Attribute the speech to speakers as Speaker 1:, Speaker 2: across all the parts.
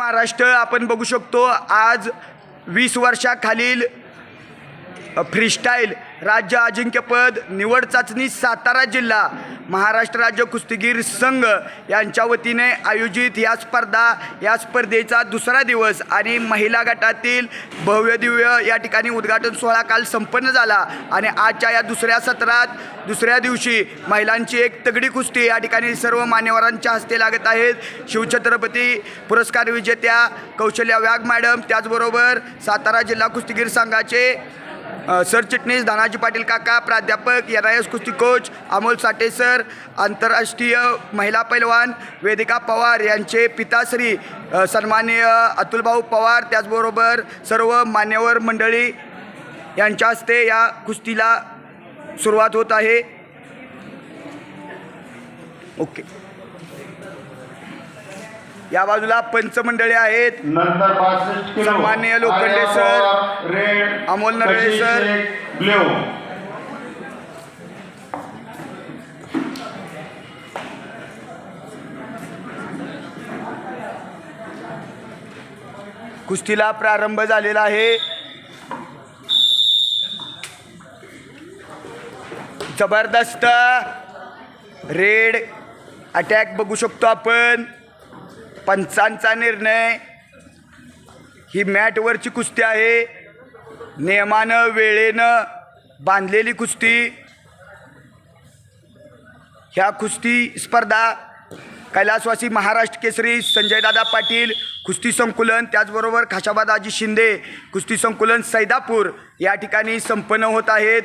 Speaker 1: महाराष्ट्र आपण बघू शकतो. आज वीस वर्षाखालील फ्रीस्टाईल राज्य अजिंक्यपद निवड चाचणी सातारा जिल्हा महाराष्ट्र राज्य कुस्तीगीर संघ यांच्या वतीने आयोजित या स्पर्धा या स्पर्धेचा दुसरा दिवस आणि महिला गटातील भव्य दिव्य या ठिकाणी उद्घाटन सोहळा काल संपन्न झाला आणि आजच्या या दुसऱ्या सत्रात दुसऱ्या दिवशी महिलांची एक तगडी कुस्ती या ठिकाणी सर्व मान्यवरांच्या हस्ते लागत आहेत. शिवछत्रपती पुरस्कार विजेत्या कौशल्या व्याघ मॅडम त्याचबरोबर सातारा जिल्हा कुस्तीगीर संघाचे सरचिटणीस धनाजी पाटील काका प्राध्यापक एन आय एस कुस्ती कोच अमोल साठे सर आंतरराष्ट्रीय महिला पैलवान वेदिका पवार यांचे पिताश्री सन्माननीय अतुलभाऊ पवार त्याचबरोबर सर्व मान्यवर मंडळी यांच्या हस्ते या कुस्तीला सुरुवात होत आहे. ओके. या बाजूला पंचमंडळी आहेत. सन्माननीय लोखंडे सर, अमोल नरळे सर. कुस्तीला प्रारंभ झालेला आहे. जबरदस्त रेड अटॅक बघू शकतो आपण. पंचांचा निर्णय. ही मॅटवरची कुस्ती आहे. नियमानं वेळेनं बांधलेली कुस्ती. ह्या कुस्ती स्पर्धा कैलासवासी महाराष्ट्र केसरी संजयदादा पाटील कुस्ती संकुलन त्याचबरोबर खाशाबादाजी शिंदे कुस्ती संकुलन सैदापूर या ठिकाणी संपन्न होत आहेत.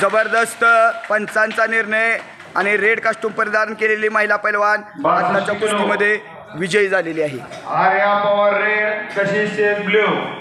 Speaker 1: जबरदस्त पंचांचा निर्णय आणि रेड कास्ट्यूम परिधान केलेली महिला पैलवान आत्ताच्या कुस्तीमध्ये विजयी झालेली आहे.
Speaker 2: आर्या पवार रेड कशी ब्ल्यू.